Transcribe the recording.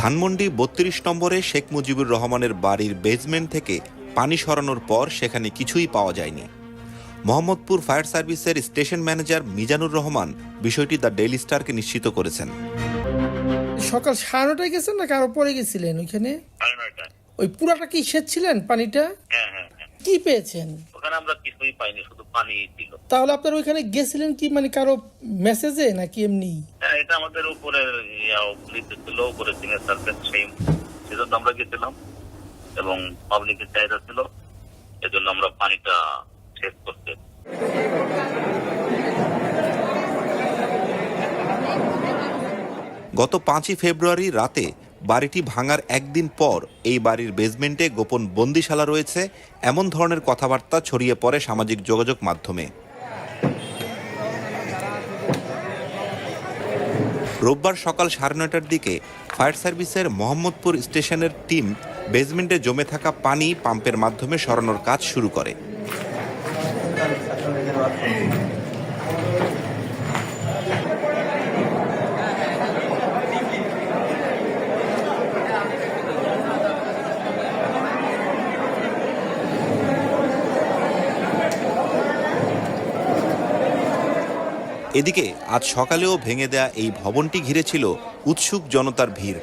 ধানমন্ডি বত্রিশ নম্বরে শেখ মুজিবুর রহমানের বাড়ির বেজমেন্ট থেকে পানি সরানোর পর সেখানে কিছুই পাওয়া যায়নি। মোহাম্মদপুর ফায়ার সার্ভিসের স্টেশন ম্যানেজার মিজানুর রহমান বিষয়টি দ্য ডেইলি স্টারকে নিশ্চিত করেছেন। সকাল সাড়ে নটায় গেছেন না কারও পরে গেছিলেন ওইখানে? ওই পুরাটা কি সেচ্ছিলেন পানিটা? হ্যাঁ হ্যাঁ হ্যাঁ। কি পেয়েছেন? ওখানে আমরা কিছুই পাইনি শুধু পানি ছিল। তাহলে আপনার ওইখানে গেছিলেন কি মানে কারও মেসেজে নাকি এমনি? এটা আমাদের উপরে ছিল উপরে সিনিয়র সার্ভিস সেই সেজন্য আমরা গেছিলাম এবং পাবলিকের চাহিদা ছিল, এজন্য আমরা পানিটা শেষ করতে। গত পাঁচই ফেব্রুয়ারি রাতে বাড়িটি ভাঙার একদিন পর এই বাড়ির বেসমেন্টে গোপন বন্দিশালা রয়েছে, এমন ধরনের কথাবার্তা ছড়িয়ে পড়ে সামাজিক যোগাযোগ মাধ্যমে। রোববার সকাল সাড়ে নয়টার দিকে ফায়ার সার্ভিসের মোহাম্মদপুর স্টেশনের টিম বেজমেন্টে জমে থাকা পানি পাম্পের মাধ্যমে সরানোর কাজ শুরু করে। এদিকে আজ সকালেও ভেঙে দেয়া এই ভবনটি ঘিরে ছিল উৎসুক জনতার ভিড়।